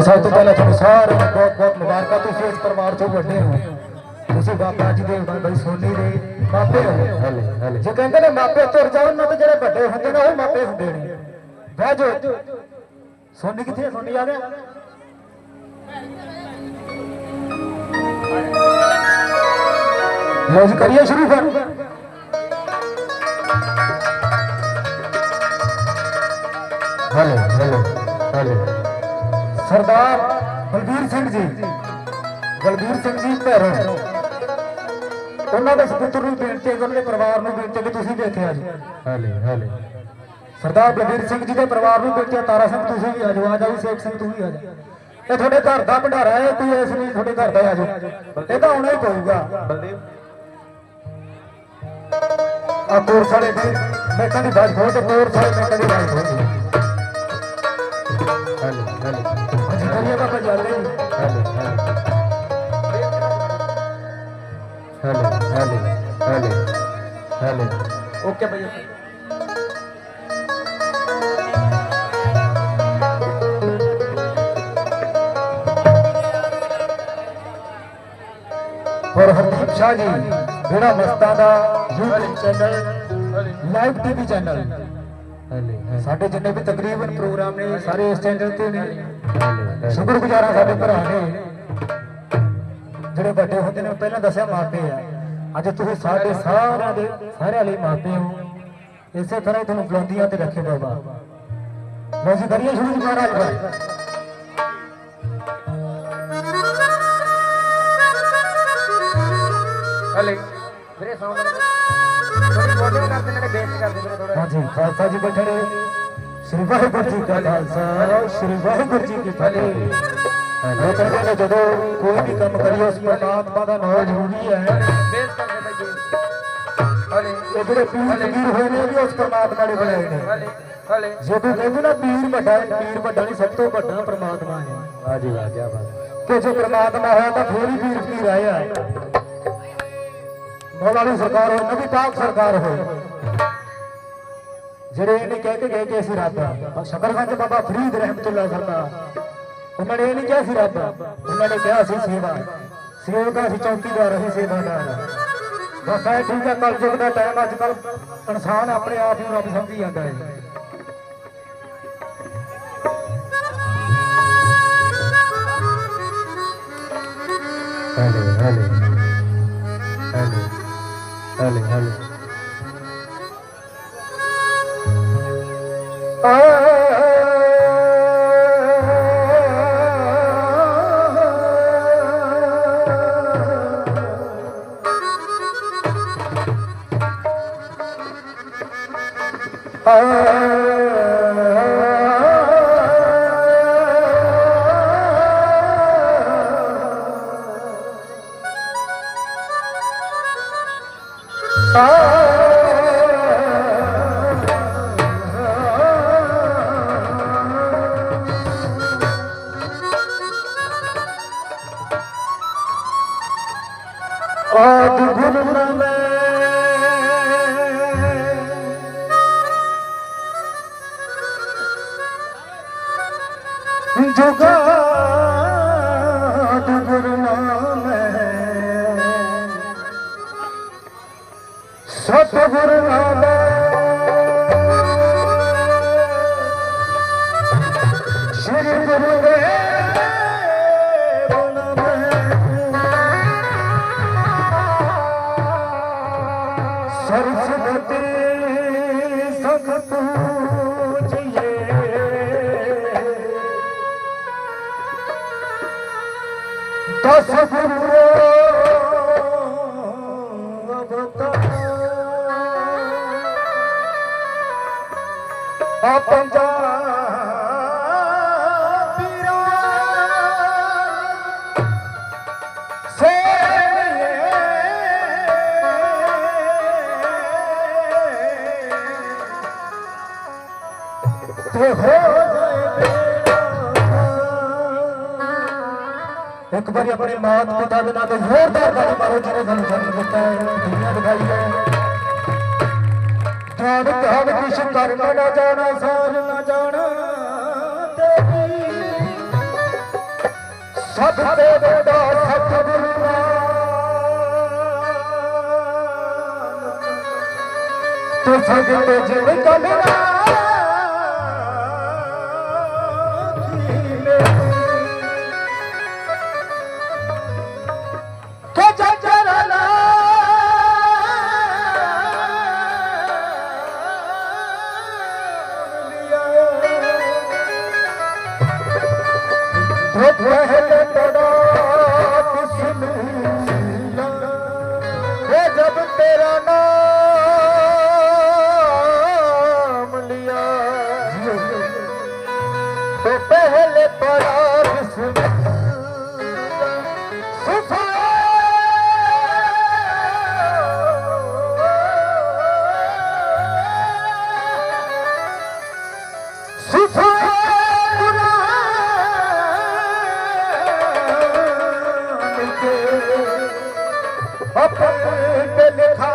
ਤੇ ਸਭ ਤੋਂ ਪਹਿਲਾਂ ਤੁਹਾਨੂੰ ਸਾਰਿਆਂ ਨੂੰ ਬਹੁਤ ਬਹੁਤ ਮੁਬਾਰਕਾਂ। ਤੁਸੀਂ ਇਸ ਪਰਿਵਾਰ ਚੋਂ ਵੱਡੇ ਹੋ। ਤੁਸੀਂ ਬਾਬਾ ਜੀ ਦੇ ਬਾਈ ਸੋਨੀ ਦੇ ਮਾਪੇ ਹੋ। ਹਲੇ ਹਲੇ ਜੇ ਕਹਿੰਦੇ ਨੇ ਮਾਪੇ ਤੁਰ ਜਾਣ ਨਾ ਤੇ ਜਿਹੜੇ ਵੱਡੇ ਹੁੰਦੇ ਨੇ ਉਹ ਮਾਪੇ ਹੁੰਦੇ ਨੇ। ਬਹਿ ਜਾਓ। ਸੋਨੀ ਕਿੱਥੇ ਸੋਨੀ ਆ ਗਿਆ? ਲੋ ਜੀ ਕਰੀਏ ਸ਼ੁਰੂ ਫਿਰ। ਸਰਦਾਰ ਬਲਬੀਰ ਸਿੰਘ ਜੀ। ਬਲਬੀਰ ਸਿੰਘ ਜੀ ਭੈਰੋਂ। ਉਹਨਾਂ ਦੇ ਸਪੁੱਤਰ ਨੂੰ ਬੇਨਤੀ ਉਹਨਾਂ ਦੇ ਪਰਿਵਾਰ ਨੂੰ ਬੇਨਤੀ ਕਿ ਤੁਸੀਂ ਦੇਖਿਆ ਜੀ। ਹਲੇ ਹਲੇ। ਸਰਦਾਰ ਬਲਬੀਰ ਸਿੰਘ ਜੀ ਦੇ ਪਰਿਵਾਰ ਨੂੰ ਬੇਨਤੀ ਤਾਰਾ ਸਿੰਘ ਤੁਸੀਂ ਵੀ ਆ ਜਾਓ ਆ ਜਾਓ ਸੇਖ ਸਿੰਘ ਤੂੰ ਵੀ ਆ ਜਾ ਇਹ ਤੁਹਾਡੇ ਘਰ ਦਾ ਭੰਡਾਰਾ ਹੈ ਕੋਈ ਇਸ ਲਈ ਤੁਹਾਡੇ ਘਰ ਦਾ ਆ ਜਾਓ। ਇਹ ਤਾਂ ਆਉਣਾ ਹੀ ਪਊਗਾ। ਬਲਦੇਵ ਆ ਕੋਰ ਸਾਲੇ ਦੀ ਮੈਂ ਕਹਿੰਦੀ ਬਾਜ ਖੋਲ ਤੇ ਕੋਰ ਸਾਲੇ ਮੈਂ ਕਹਿੰਦੀ ਹਲੇ। ਓਕੇ ਭਈਆ ਔਰ ਹਰਦੀਪ ਸ਼ਾਹ ਜੀ ਜਿਹੜਾ ਮਸਤਾਂ ਦਾ YouTube channel live TV channel ਹਲੇ ਸਾਡੇ ਜਿੰਨੇ ਵੀ ਤਕਰੀਬਨ ਪ੍ਰੋਗਰਾਮ ਨੇ ਸਾਰੇ ਇਸ ਚੈਨਲ ਤੇ ਨੇ। ਸ਼ੁਕਰਗੁਜ਼ਾਰ ਸਾਡੇ ਭਰਾ ਨੇ। ਜਿਹੜੇ ਵੱਡੇ ਹੁੰਦੇ ਨੇ ਪਹਿਲਾਂ ਦੱਸਿਆ ਮਾਪੇ ਆ। ਅੱਜ ਤੁਸੀਂ ਸਾਡੇ ਸਾਰਿਆਂ ਦੇ ਸਾਰਿਆਂ ਲਈ ਮਾਪੇ ਹੋ। ਇਸੇ ਤਰ੍ਹਾਂ ਤੁਹਾਨੂੰ ਬੁਲੰਦੀਆਂ ਤੇ ਰੱਖੇ ਬਾਬਾ ਲੋ ਜੀ ਕਰੀਏ ਸ਼ੁਰੂ ਜੀ ਮਹਾਰਾਜ ਭਾਈ ਹਲੇ। ਵੀਰੇ ਸਾਊਂਡ ਥੋੜੀ ਬੋਲਿੰਗ ਕਰਦੇ ਨੇ ਬੇਸ ਕਰਦੇ ਵੀਰੇ ਥੋੜਾ ਹਾਂਜੀ ਖਾਲਸਾ ਜੀ ਬੈਠੇ ਨੇ। ਸ੍ਰੀ ਵਾਹਿਗੁਰੂ ਜੀ ਕਾ ਖਾਲਸਾ ਸ੍ਰੀ ਵਾਹਿਗੁਰੂ ਜੀ ਕੀ ਫਤਿਹ। ਉਹ ਕਹਿੰਦੇ ਨੇ ਜਦੋਂ ਕੋਈ ਵੀ ਕੰਮ ਕਰੀਏ ਉਸ ਪਰਮਾਤਮਾ ਦਾ ਨਾਮ ਜ਼ਰੂਰੀ ਹੈ ਬੇਸ ਕਰਦੇ ਬਾਈ ਬੇਸ ਹਲੇ ਇਹ ਜਿਹੜੇ ਪੀਰ ਫਕੀਰ ਹੋਏ ਨੇ ਉਹ ਵੀ ਉਸ ਪਰਮਾਤਮਾ ਨੇ ਬਣਾਏ ਨੇ ਹਲੇ ਹਲੇ ਜੇ ਕੋਈ ਕਹਿੰਦੇ ਨਾ ਪੀਰ ਵੱਡਾ ਹੈ, ਪੀਰ ਵੱਡਾ ਨਹੀਂ ਸਭ ਤੋਂ ਵੱਡਾ ਪ੍ਰਮਾਤਮਾ ਹੈ ਵਾਹ ਜੀ ਵਾਹ ਕੀ ਬਾਤ ਕਿ ਜੇ ਪ੍ਰਮਾਤਮਾ ਹੋਇਆ ਤਾਂ ਫੇਰ ਹੀ ਪੀਰ ਫਕੀਰ ਆਇਆ ਮੌਲਾ ਦੀ ਸਰਕਾਰ ਹੋਏ ਨਬੀ ਪਾਕ ਸਰਕਾਰ ਹੋਏ ਜਿਹੜੇ ਇਹ ਨਹੀਂ ਕਹਿ ਕੇ ਗਏ ਕਿ ਅਸੀਂ ਰੱਬ ਆ ਸ਼ਕਰਗੰਜ ਬਾਬਾ ਫਰੀਦ ਰਹਿਮਤੁল্লাਹ ਸਰਕਾਰ ਉਹਨਾਂ ਨੇ ਇਹ ਨਹੀਂ ਕਿਹਾ ਸੀ ਰੱਬ। ਉਹਨਾਂ ਨੇ ਕਿਹਾ ਸੀ ਸੇਵਾ। ਸੇਵਕ ਅਸੀਂ ਚੌਕੀਦਾਰ ਅਸੀਂ ਸੇਵਾਦਾਰ ਬਸ ਇਹ ਠੀਕ ਹੈ ਕਲ ਯੁੱਗ ਦਾ ਟਾਈਮ ਅੱਜ ਕੱਲ ਇਨਸਾਨ ਆਪਣੇ ਆਪ ਨੂੰ ਰੱਬ ਸਮਝੀ ਜਾਂਦਾ ਹੈ ਹਲੇ ਹਲੇ। ਹਲੇ ਹਲੇ। ਹਲੇ ਆਦ ਗੁਰੂ ਮੈਂ ਜੁਗਾ ਗੁਰੂ ਨਾਮ ਸਤ ਗੁਰੂ ਦਸ ਗੁਰੂ ਆ ਪੰਜਾਬੀਰਾ ਇੱਕ ਵਾਰੀ ਆਪਣੇ ਮਾਤ ਪਿਤਾ ਦੇ ਨਾਂ ਤੇ ਜ਼ੋਰਦਾਰ ਤਾੜੀ ਮਾਰੋ, ਜਿਹਨੇ ਤੁਹਾਨੂੰ ਜਨਮ ਦਿੱਤਾ ਹੈ। ਦੁਨੀਆ ਦਿਖਾਈ ਹੈ। ਜਾਣ ਜਾਣ ਕਿਛ ਕਰਨਾ ਨਾ ਜਾਣਾ ਸਾਰ ਨਾ ਜਾਣਾ ਤੇਰੀ ਸਭ ਤੇ ਵੱਡਾ ਸਤਿਗੁਰੂ ਤੂੰ ਸਗਤ ਜਿਵ ਕਮਰਾ ಧೃತ लिखा